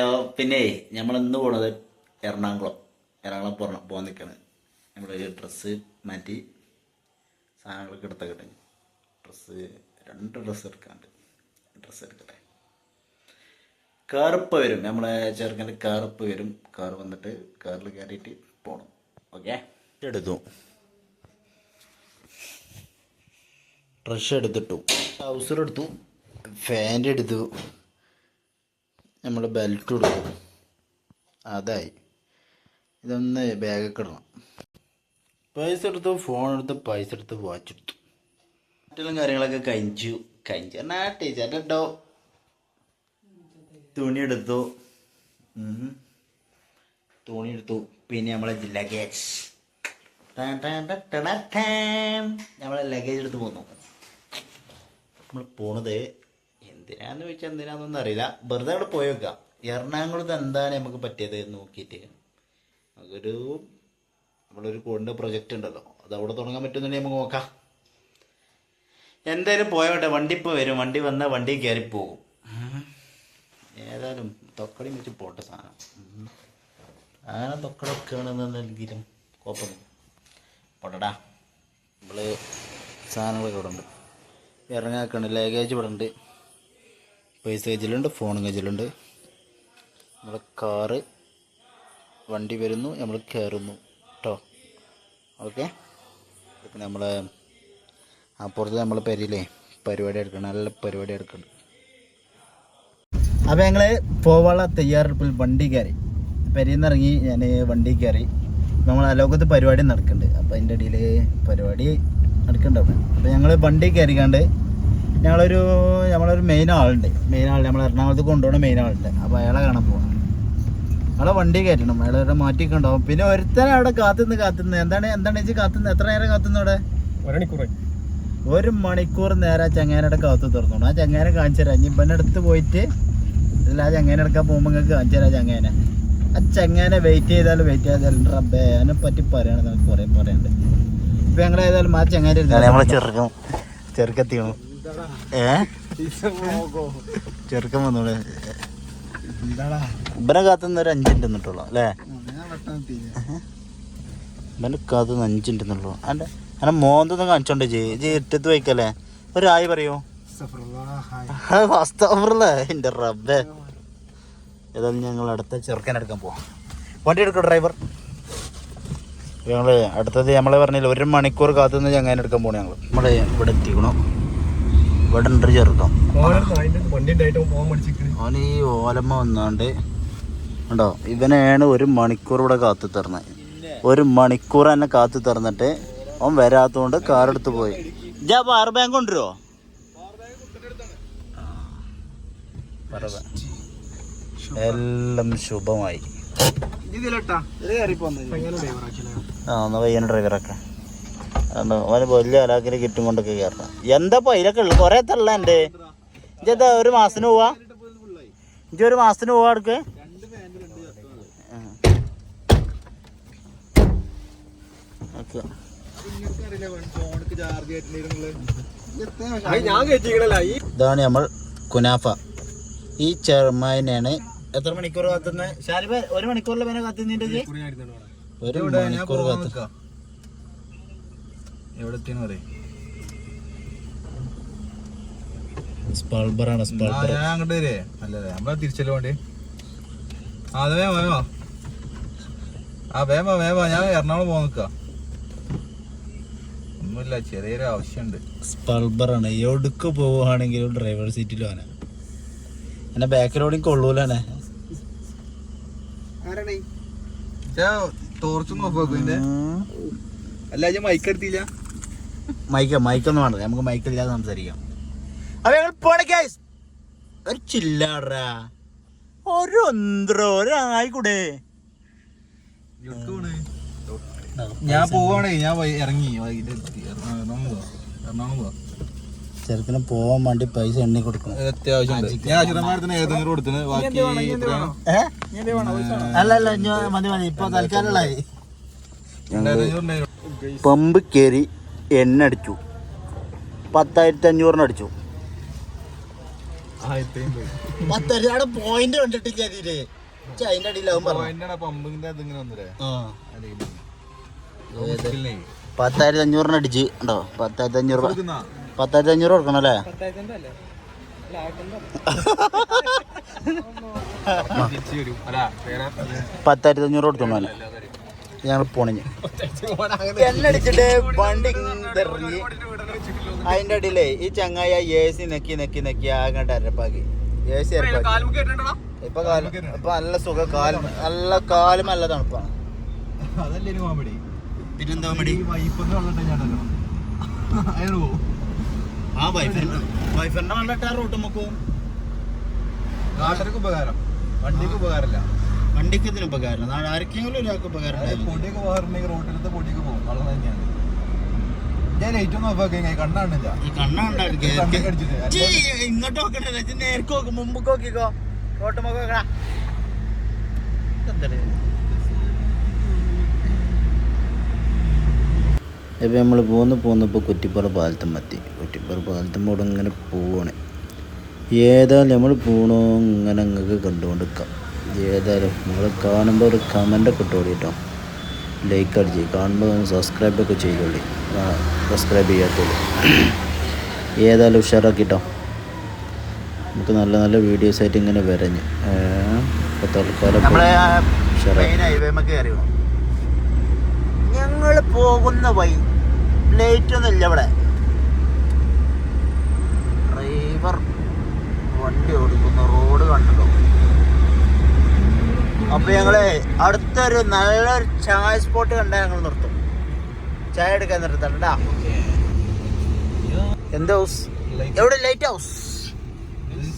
Hello പിന്നെ നമ്മൾ ഇന്ന് പോണത് എറണാകുളം. എറണാകുളം പോകണം പോകാൻ നിൽക്കണ് നമ്മളൊരു ഡ്രസ്സ് മാറ്റി സാധനങ്ങളൊക്കെ എടുത്ത കിട്ടും ഡ്രസ്സ് രണ്ട് ഡ്രസ്സ് എടുക്കാണ്ട്. ഡ്രസ്സ് എടുക്കട്ടെ. കറുപ്പ് വരും. നമ്മളെ ചെറുക്കന്റെ കറുപ്പ് വരും. കാർ വന്നിട്ട് കാറിൽ കയറിയിട്ട് പോകണം ഓക്കെ എടുത്തു. ഡ്രസ്സ് എടുത്തിട്ടു. ട്രൗസർ എടുത്തു. ഫാന്റ് എടുത്തു. നമ്മൾ ബെൽറ്റ് കൊടുക്കും. അതായി. ഇതൊന്ന് ബാഗൊക്കെ ഇടണം. പൈസ എടുത്തു ഫോൺ എടുത്ത് പൈസ എടുത്ത് വാച്ച് എടുത്തു. മറ്റുള്ള കാര്യങ്ങളൊക്കെ കഴിച്ചു കഴിഞ്ഞു എന്നാ ടീച്ചറിന്റെ കേട്ടോ തുണിയെടുത്തു തുണിയെടുത്തു പിന്നെ നമ്മളെ ലഗേജ് നമ്മളെ ലഗേജ് എടുത്ത് പോന്നു. നമ്മൾ പോണത് എന്തിനാന്ന് ചോദിച്ചാൽ എന്തിനാന്നൊന്നും അറിയില്ല. വെറുതെ അവിടെ പോയി വെക്കാം. എറണാകുളത്ത് എന്താണ് നമുക്ക് പറ്റിയത് നോക്കിയിട്ട്? നമുക്കൊരു നമ്മളൊരു കോടിന്റെ പ്രൊജക്റ്റ് ഉണ്ടല്ലോ. അത് അവിടെ തുടങ്ങാൻ പറ്റുന്നുണ്ടെങ്കിൽ നമുക്ക് നോക്കാം. എന്തായാലും പോയോട്ടെ വണ്ടി ഇപ്പോൾ വരും. വണ്ടി വന്നാൽ വണ്ടി കയറി പോകും. ഏതായാലും തൊക്കടി വെച്ച് പോട്ടെ സാധനം. അങ്ങനെ തൊക്കടൊക്കെ ആണെന്നെങ്കിലും കുഴപ്പം പോട്ടടാ. നമ്മൾ സാധനങ്ങളൊക്കെ ഇവിടെ ഉണ്ട് ഇറങ്ങാക്കണ്ട് ലഗേജ് ഇവിടെ ഉണ്ട്. പൈസ കയ്യിലുണ്ട് ഫോൺ കയ്യിലുണ്ട് നമ്മൾ കാറ് വണ്ടി വരുന്നു നമ്മൾ കയറുന്നു കേട്ടോ ഓക്കെ? പിന്നെ നമ്മൾ അപ്പുറത്ത് നമ്മൾ പെരിയില്ലേ പരിപാടി എടുക്കണം നല്ല പരിപാടി എടുക്കണം. അപ്പോൾ ഞങ്ങൾ പോവാനുള്ള തയ്യാറെടുപ്പിൽ വണ്ടി കയറി. പെരിയിൽ നിന്ന് ഇറങ്ങി ഞാൻ വണ്ടി കയറി. നമ്മൾ അലോകത്ത് പരിപാടി നടക്കുന്നുണ്ട് അപ്പോൾ അതിന്റെ ഇടയിൽ പരിപാടി നടക്കുന്നുണ്ട് അപ്പോൾ ഞങ്ങൾ വണ്ടി കയറിക്കാണ്ട് ഞങ്ങളൊരു നമ്മളൊരു മെയിൻ ആളുണ്ട്. മെയിൻ ആൾ നമ്മൾ എറണാകുളത്ത് കൊണ്ടുപോകുന്ന മെയിൻ ആളുണ്ട്. അപ്പോൾ അയാളെ കാണാൻ പോവാ. അയാളെ വണ്ടി കയറ്റണം. അയാളെ മാറ്റിയൊക്കെ ഉണ്ടാവും. പിന്നെ ഒരുത്തനെ അവിടെ കാത്തുനിന്ന് കാത്തുനിന്ന്. എന്താണ് എന്താണ് ചേച്ചി കാത്തുനിന്ന്? എത്ര നേരം കാത്തുനിന്ന് അവിടെ? ഒരണിക്കൂറായി. ഒരു മണിക്കൂർ നേരം ആ ചങ്ങാനയുടെ കാത്തു തുറന്നു ആ ചങ്ങാനെ കാണിച്ചു തരാം. ഇനി ഇവന്റെ അടുത്ത് പോയിട്ട് ഇതിൽ ആ ചങ്ങാനെ എടുക്കാൻ പോകുമ്പോൾ നിങ്ങൾക്ക് കാണിച്ചു തരാം ചങ്ങാനെ ആ ചങ്ങാനെ വെയിറ്റ് ചെയ്താലും വെയിറ്റ് ചെയ്താലും റബ്ബേ അതിനെ പറ്റി പറയണം നമുക്ക് കുറേ പറയാനുണ്ട്. ഇപ്പൊ ഞങ്ങൾ ഏതായാലും ആ ചങ്ങാനും ചെറുക്കത്തിയാണ് ചെറുക്കം ചെറുക്കെത്തിയണു ഏ? ചെറുക്കം വന്നോളെ. ഇവനെ കാത്തുനിന്ന് ഒരു അഞ്ചിന്റെ നിട്ടുള്ളൂ അല്ലേ? ഇവന്റെ കാത്തുനിന്ന് അഞ്ചിന്റെ നിട്ടുള്ളൂ അല്ല അന്നെ മോന്തൊന്നും കാണിച്ചോണ്ടേ ജി ജി ഇട്ടത്ത് വയ്ക്കല്ലേ ഒരു ആയി പറയൂ വാസ്തവല്ലേ എന്റെ റബ്ബേ. ഏതായാലും ഞങ്ങൾ അടുത്ത ചെറുക്കൻ എടുക്കാൻ പോവാം. വണ്ടി എടുക്കും ഡ്രൈവർ. ഞങ്ങൾ അടുത്തത് നമ്മളെ പറഞ്ഞില്ല ഒരു മണിക്കൂർ കാത്തുനിന്ന് ചങ്ങാൻ എടുക്കാൻ പോകണം ഞങ്ങൾ നമ്മൾ ഇവിടെ എത്തിക്കണം. ഇവിടെ ഉണ്ട് ചെറുക്കം അവൻ ഈ ഓലമ്മ വന്നാണ്ട് ഉണ്ടോ ഇവനെയാണ് ഒരു മണിക്കൂർ ഇവിടെ കാത്തു തരുന്നത് ഒരു മണിക്കൂർ തന്നെ കാത്തു തരുന്നിട്ട് അവൻ വരാത്തോണ്ട് കാറെടുത്ത് പോയി. ഇജാ പവർ ബാങ്ക് കൊണ്ടുവരുമോ എല്ലാം ശുഭമായി. ആ എന്നാ പയ്യനെ ഡ്രൈവറൊക്കെ അതുകൊണ്ട് അവന് വലിയ അലാക്കിന് കിറ്റും കൊണ്ടൊക്കെ കയറണം എന്താ അതിലൊക്കെ ഉള്ളു കുറേ തള്ള എന്റെ ഇജ്ജെന്താ ഒരു മാസത്തിന് പോവാ? ഇജ്ജ് ഒരു മാസത്തിന് പോവാ അടുക്ക് ഓക്കെ. ഇതാണ് നമ്മൾ കുനാഫ. ഈ ചെറുമാനാണ് എത്ര മണിക്കൂർ കാത്തുന്നത് ഒരു മണിക്കൂറിലെ പേനെ കാത്തുന്നിട്ട് ഒരു മണിക്കൂർ കാത്തു. എവിടെ എത്തിയെന്ന് പറയും. സ്പൾബറാണ് സ്പൾബർ. ഞാൻ അങ്ങോട്ട് വരേ. അല്ലേ നമ്മളെ തിരിച്ചല്ലോ വേണ്ടി ആ അത് വേമ വേമ ആ വേമ വേമ ഞാൻ എറണാകുളം പോകാൻ നിൽക്ക ഒന്നുമില്ല ചെറിയൊരു ആവശ്യമുണ്ട്. സ്പൾബറാണ്. എവിടേക്ക് പോവുകയാണെങ്കിലും ഡ്രൈവർ സീറ്റിലും പോകാനാ എന്നെ ബാക്കിലോടെയും കൊള്ളൂലാണേ ടോർച്ച് നോക്കും ഇതിന്റെ? അല്ല ഞാൻ മൈക്ക് എടുത്തില്ല. മൈക്ക മൈക്കൊന്നും വേണ്ടത്. നമുക്ക് മൈക്കില്ലാതെ സംസാരിക്കാം. അപ്പൊ ഞങ്ങൾ പോണേ കേസ് ഒരു ചില്ലാടാ. ഒരു ഒന്നരോ ഒരു ഞാൻ പോവാണേ ഞാൻ ഇറങ്ങി. ചെറുക്കിന് പോവാൻ വേണ്ടി പൈസ എണ്ണി കൊടുക്കണം. അല്ലല്ല മതി മതി. ഇപ്പൊ തൽക്കാലമായി പമ്പ് കയറി എണ്ണ അടിച്ചു. പത്തായിരത്തി അഞ്ഞൂറിന് അടിച്ചു അവിടെ പോയിന്റ് കണ്ടിട്ടില്ല അതിൽ അതിന്റെ അടിയിലാവും. പത്തായിരത്തി അഞ്ഞൂറിന് അടിച്ച്. ഉണ്ടോ? പത്തായിരത്തി അഞ്ഞൂറ്? പത്തായിരത്തി അഞ്ഞൂറ് കൊടുക്കണം അല്ലേ? പത്തായിരത്തി അഞ്ഞൂറ് കൊടുത്തോളൂ അല്ലേ? ഞങ്ങൾ പോണിഞ്ഞ് എണ്ണടിച്ചിട്ട് വണ്ടി തെറിഞ്ഞ് അതിന്റെ അടിയിലെ ഈ ചങ്ങായി എ സി നെക്കി നെക്കി നെക്കി അങ്ങോട്ട് അരപ്പാക്കി. എ സി അരപ്പാക്കി? ഇപ്പൊ കാലം ഇപ്പൊ നല്ല സുഖ. കാലും നല്ല കാലും നല്ല തണുപ്പാണ്. അതല്ലേ കോമഡി. പിന്നെന്താ അയാൾ ആ വൈഫറിന്റെ വൈഫറിന്റെ വന്നിട്ട് റൂട്ട് നാട്ടുകാർക്ക് ഉപകാരം. വണ്ടിക്ക് ഉപകാരമില്ല. വണ്ടിക്ക് ഇതിന് ഉപകാരം ആർക്കെങ്കിലും ഒരാൾക്ക് ഉപകാരം. പൊടിയൊക്കെ പോകാറുണ്ടെങ്കിൽ റോട്ടിലത്തെ പൊടിയൊക്കെ പോകും. വെള്ളം തന്നെയാണ്. ഞാൻ കണ്ണാണില്ല. ചീ, ഇങ്ങോട്ട് നോക്കണ്ടേ. ഇജ്ജ് നേർക്ക് നോക്ക്. മുമ്പ് നോക്കിക്കോ. റോട്ട് നോക്കോ ഇപ്പം നമ്മൾ പോന്ന് പോന്നപ്പോൾ കുറ്റിപ്പുറ പാലത്തും എത്തി. കുറ്റിപ്പുറ പാലത്തുമ്പോൾ ഇങ്ങനെ പോവാണ്. ഏതായാലും നമ്മൾ പോണോ ഇങ്ങനെ നിങ്ങൾക്ക് കണ്ടുകൊണ്ടിരിക്കാം. ഏതായാലും നിങ്ങൾ കാണുമ്പോൾ ഒരു കമന്റൊക്കെ ഇട്ടോളി കേട്ടോ. ലൈക്ക് അടിച്ച് കാണുമ്പോൾ സബ്സ്ക്രൈബൊക്കെ ചെയ്തോളി. സബ്സ്ക്രൈബ് ചെയ്യാത്തോളൂ. ഏതായാലും ഉഷാറാക്കിട്ടോ നമുക്ക് നല്ല നല്ല വീഡിയോസ് ആയിട്ട് ഇങ്ങനെ വരഞ്ഞ് ഇപ്പോൾ തൽക്കാലം ഞങ്ങൾ പോകുന്ന വഴി ലൈറ്റ് ഒന്നും ഇല്ല ഇവിടെ. ഡ്രൈവർ വണ്ടി ഓടിക്കുന്ന റോഡ് കണ്ടല്ലോ അപ്പൊ ഞങ്ങളെ അടുത്തൊരു നല്ലൊരു ചായ സ്പോട്ട് കണ്ടാൽ ഞങ്ങൾ നിർത്തും. ചായ എടുക്കാൻ നിർത്തണ്ടാ എന്ത് ഹൗസ് എവിടെ? ലൈറ്റ് ഹൗസ്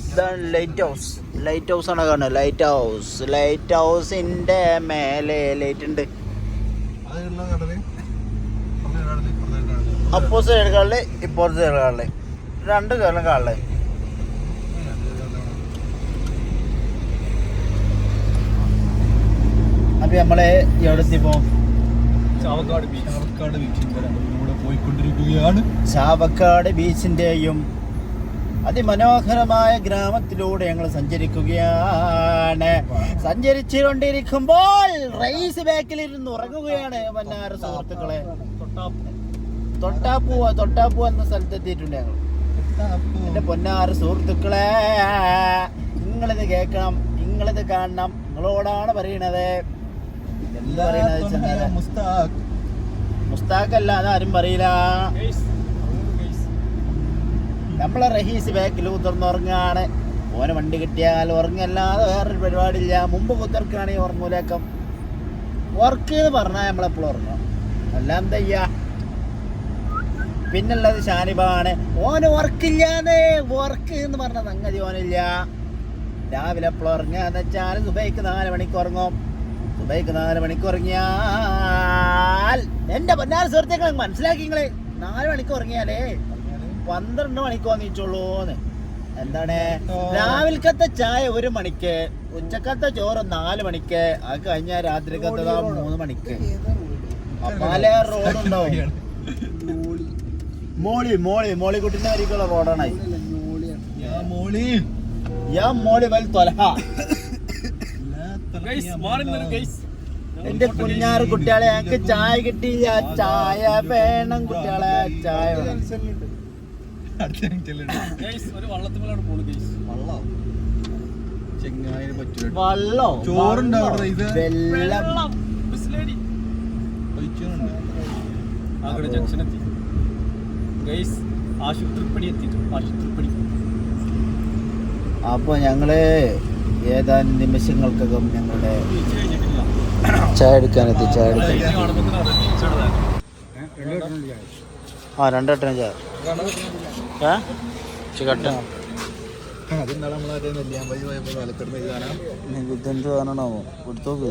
ഇതാണ് ലൈറ്റ് ഹൗസ് ലൈറ്റ് ഹൗസ് ആണ് കാണുന്നത് ലൈറ്റ് ഹൗസ് ലൈറ്റ് ഹൗസിന്റെ മേലെ ലൈറ്റ് ഉണ്ട്. അപ്പോസിറ്റ് കാളിൽ ഇപ്പോഴത്തെ കാളിൽ രണ്ട് കാലം കാളിൽ അപ്പൊ നമ്മളെ എവിടെ എത്തിപ്പോ ചാവക്കാട് ബീച്ച് ചാവക്കാട് ബീച്ചിന്റെ കൂടെ പോയിക്കൊണ്ടിരിക്കുകയാണ്. ചാവക്കാട് ബീച്ചിന്റെയും അതിമനോഹരമായ ഗ്രാമത്തിലൂടെ ഞങ്ങൾ സഞ്ചരിക്കുകയാണ്. സഞ്ചരിച്ചുകൊണ്ടിരിക്കുമ്പോൾ റൈസ് ബാക്കിൽ ഇരുന്ന് ഉറങ്ങുകയാണ് മന്നാറ് സുഹൃത്തുക്കളെ. തൊട്ടാപ്പൂവ തൊട്ടാപ്പൂ എന്ന സ്ഥലത്ത് എത്തിയിട്ടുണ്ട് ഞങ്ങൾ. എന്റെ പൊന്നാറ് സുഹൃത്തുക്കളെ നിങ്ങളിത് കേൾക്കണം നിങ്ങളിത് കാണണം നിങ്ങളോടാണ് പറയണത്. മുസ്താഖ്. അല്ല അതാരും പറയില്ല. നമ്മളെ റഹീസ് ബാക്കിൽ ഉതിർന്നുറങ്ങാണ് ഓനെ വണ്ടി കിട്ടിയാൽ ഉറങ്ങല്ലാതെ വേറൊരു പരിപാടിയില്ല. മുമ്പ് കുത്തർക്കാണെങ്കിൽ ഉറങ്ങൂലേക്കം. വർക്ക് എന്ന് പറഞ്ഞാൽ നമ്മളെപ്പോഴും ഉറങ്ങും. അല്ല എന്താ ചെയ്യാ? പിന്നുള്ളത് ഷാനിബാണ്. ഓന് വർക്കില്ലാതെ വർക്ക് എന്ന് പറഞ്ഞ സംഗതി ഓനില്ല. രാവിലെ എപ്പോഴും ഉറങ്ങുക വെച്ചാൽ സുബൈക്ക് നാല് മണിക്ക് ഉറങ്ങും. സുബൈക്ക് നാല് മണിക്ക് ഉറങ്ങിയാൽ എന്റെ പൊന്നാൽ സുഹൃത്തുക്കൾ മനസ്സിലാക്കി നിങ്ങൾ. നാല് മണിക്ക് ഉറങ്ങിയാലേ പന്ത്രണ്ട് മണിക്ക് വാങ്ങിച്ചോളൂന്ന് എന്താണ്? രാവിലത്തെ ചായ ഒരു മണിക്ക് ഉച്ചക്കത്തെ ചോറ് നാല് മണിക്ക് അത് കഴിഞ്ഞാൽ രാത്രിക്കത്തെ മൂന്ന് മണിക്ക്. പല റോഡുണ്ടാവും. മോളി മോളി മോളി കുട്ടിന്റെ അരിക്കുള്ള റോഡാണ് മോളി. യാ മോളി വൽ തൊലഹ. എന്റെ കുഞ്ഞാറ് കുട്ടികളെ ഞങ്ങക്ക് ചായ കിട്ടിയില്ല ചായ വേണം കുട്ടികളെ ചായ വേണം. വള്ളം. ചോറുണ്ടോ വള്ളോ? ഗൈസ് ആശുപത്രിപ്പടി എത്തിയിട്ടു ആശുപത്രിപ്പടി അപ്പൊ ഞങ്ങൾ ഏതാനും നിമിഷങ്ങൾക്കകം ഞങ്ങളുടെ ചായ എടുക്കാനെത്തി ചായ എടുക്കാൻ. ആ രണ്ടെട്ടന ചായ. ഏ? ചിക്കട്ട. ഇതെന്ത് കാണണോ കൊടുത്തോക്ക്?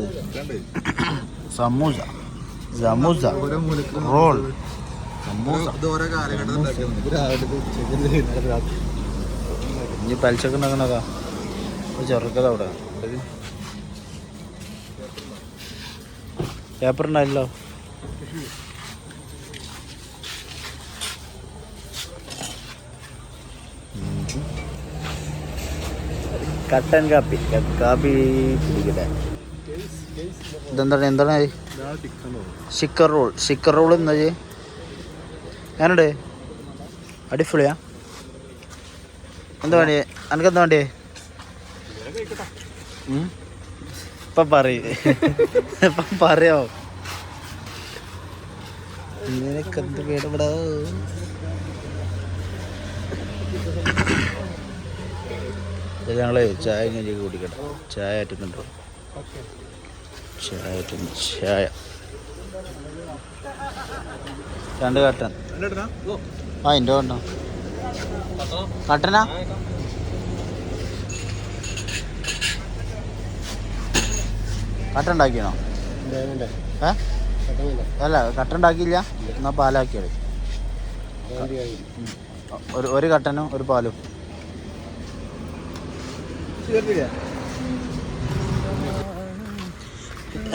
സമൂസ. സമൂസ. റോൾ. സമൂസ. ഇനി പലിശക്ക് ഉണ്ടാക്കണതാ. ചെറുക്കത അവിടെ. പേപ്പർ ഉണ്ടായില്ലോ. കട്ടൻ കാപ്പി കാപ്പി കുടിക്കട്ടെ ഇതെന്താണ് എന്താണ് ഷിക്കർ റോൾ ഷിക്കർ റോൾ എന്താ ഞാനുണ്ട്. അടിപൊളിയാ. എന്താ വേണ്ടിയേ എനിക്കെന്താ വേണ്ടിയേ? ഇപ്പം പറയ്. ഇപ്പൊ പറയോ? നിനക്കെന്ത് പേടപെടാ ഞങ്ങളെ ചായ ഇങ്ങനെ കുടിക്കട്ടെ. ചായ ആറ്റുന്നുണ്ടോ ചായ ആറ്റുന്നു ചായ. രണ്ട് കട്ടൻ ആ എന്റെ കട്ടനാ ഏ? അല്ല കട്ടുണ്ടാക്കിയില്ല എന്നാ പാലാക്കിയത്? ഒരു ഒരു കട്ടനും ഒരു പാലും.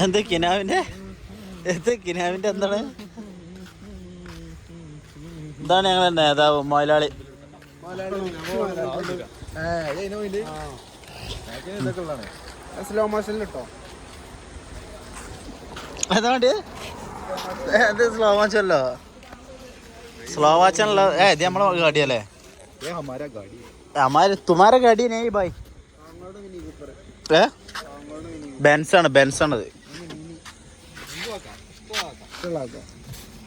എന്ത് കിനാവിന്റെ? എന്ത് കിനാവിന്റെ എന്താണ്? ഇതാണ് ഞങ്ങളെ നേതാവ് മുതലാളി സ്ലോ മോഷനിൽ ഇട്ടോ? എന്താ വേണ്ടി എന്ത് സ്ലോ വാച്ചല്ലോ സ്ലോ വാച്ചാണല്ലോ ഏ ഇത് നമ്മളെ ഗാഡിയല്ലേ ये हमारा गाड़ी हमारे तुम्हारा गाड़ी नहीं भाई ഏ ബെൻസ് ആണ് ബെൻസ് ആണത്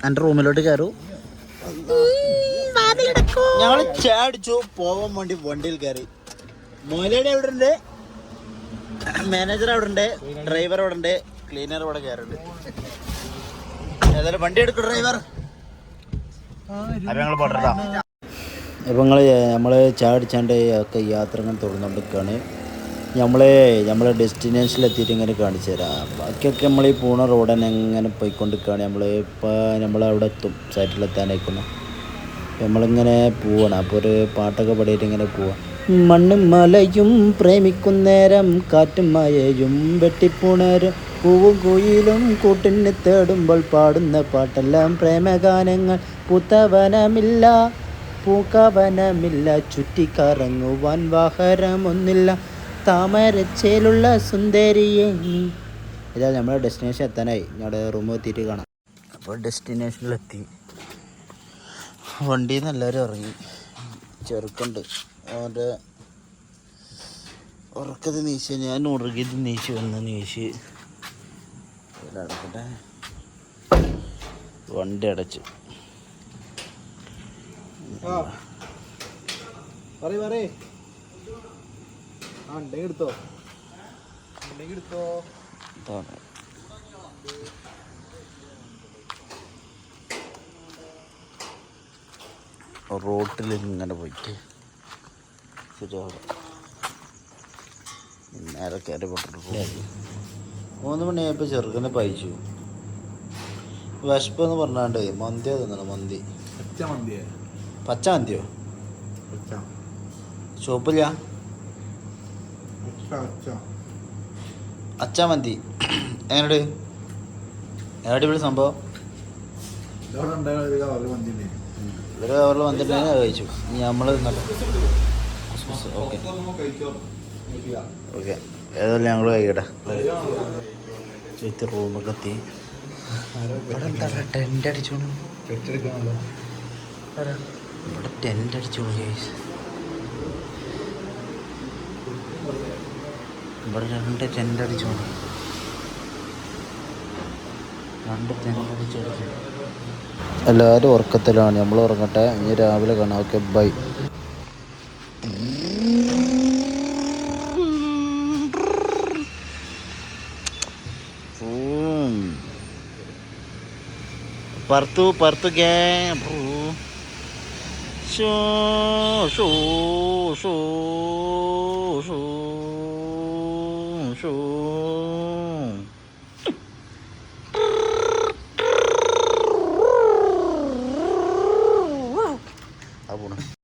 എൻ്റെ റൂമിലോട്ട് കയറൂ ഞങ്ങൾ ചാടിച്ചു പോവാൻ വേണ്ടി വണ്ടിയിൽ കയറി മൊയിലയുടെ അവിടെ ഉണ്ട് മാനേജർ അവിടെ ഉണ്ട് ഡ്രൈവർ അവിടെ ഉണ്ട് ക്ലീനർ ഇവിടെ കയറുണ്ട് ഏതായാലും വണ്ടി എടുക്കും ഡ്രൈവർ ഇപ്പം ഞങ്ങൾ പോട്ടെടാ അപ്പം നിങ്ങൾ നമ്മൾ ചാടിച്ചാണ്ട് ഒക്കെ യാത്ര ഇങ്ങനെ തുടർന്നുകൊണ്ടിരിക്കുകയാണ് നമ്മളെ നമ്മളെ ഡെസ്റ്റിനേഷനിൽ എത്തിയിട്ട് ഇങ്ങനെ കാണിച്ചു തരാം. ബാക്കിയൊക്കെ നമ്മൾ ഈ പൂണ റോഡ് തന്നെ ഇങ്ങനെ പോയിക്കൊണ്ടിരിക്കുകയാണ് നമ്മൾ ഇപ്പോൾ നമ്മൾ അവിടെ എത്തും. സൈറ്റിലെത്താനായിക്കുന്നു നമ്മളിങ്ങനെ പോവാണ്. അപ്പോൾ ഒരു പാട്ടൊക്കെ പാടിയിട്ട് ഇങ്ങനെ പോവാം. മണ്ണും മലയും പ്രേമിക്കുന്നേരം കാറ്റും മഴയും വെട്ടിപ്പുണരും. പൂവും കുയിലും കൂട്ടിന് തേടുമ്പോൾ പാടുന്ന പാട്ടെല്ലാം പ്രേമഗാനങ്ങൾ. പുത്തവനമില്ല പൂക്കവനമില്ല ചുറ്റിക്കറങ്ങുവാൻ വാഹനമൊന്നില്ല. താമരച്ചേലുള്ള സുന്ദരിയെ ഇതാ നമ്മുടെ ഡെസ്റ്റിനേഷൻ എത്താനായി. ഞങ്ങളുടെ റൂം എത്തിയിട്ട് കാണാം. അപ്പോൾ ഡെസ്റ്റിനേഷനിലെത്തി. വണ്ടിയിൽ നിന്ന് എല്ലാവരും ഇറങ്ങി. ചെറുക്കുണ്ട്. അവന്റെ ഉറക്കത് നീച്ച്. ഞാൻ ഉറങ്ങിയത് നീച്ച് വന്ന് ഇവിടെ അടക്കട്ടെ വണ്ടി അടച്ച്. എടുത്തോ. എടുത്തോ. റോട്ടിൽ ഇങ്ങനെ പോയിട്ട് ശരിയാവും നേരെ കയറി പോട്ടിട്ട് പോകും മൂന്ന് മണിയായപ്പോൾ ചെറുക്കനെ പയിച്ചു വിശപ്പ് എന്ന് പറഞ്ഞാണ്ട് മന്തിയാ തിന്നണം മന്തി. പച്ച മന്തിയോ? ചുവപ്പില്ല? ചോപ്പില്ല അച്ചാ മന്തി. എങ്ങനെയുണ്ട്? അടിപൊളി സംഭവം? ഒരു വന്നിട്ടുണ്ടെങ്കിൽ അത് കഴിച്ചു. ഇനി നമ്മൾ ഓക്കെ. ഓക്കെ. ഏതായാലും ഞങ്ങൾ കഴിക്കട്ടെ ചുറ്റി റൂമൊക്കെ എത്തി. ടെന്റ് ചെടിച്ചെടുക്കാണല്ലോ ഇവിടെ ടെന്റ് അടിച്ചോണു ചേച്ചി ഇവിടെ രണ്ട് ടെന്റ് അടിച്ചോണു രണ്ട് ടെന്റ് അടിച്ചോളൂ എല്ലാവരും ഉറക്കത്തിലാണ്. നമ്മൾ ഉറങ്ങട്ടെ. ഇനി രാവിലെ കാണാം. ഓക്കെ ബൈ പറത്തു പറത്തു ഷോ ഷോ ഷോ ഷോ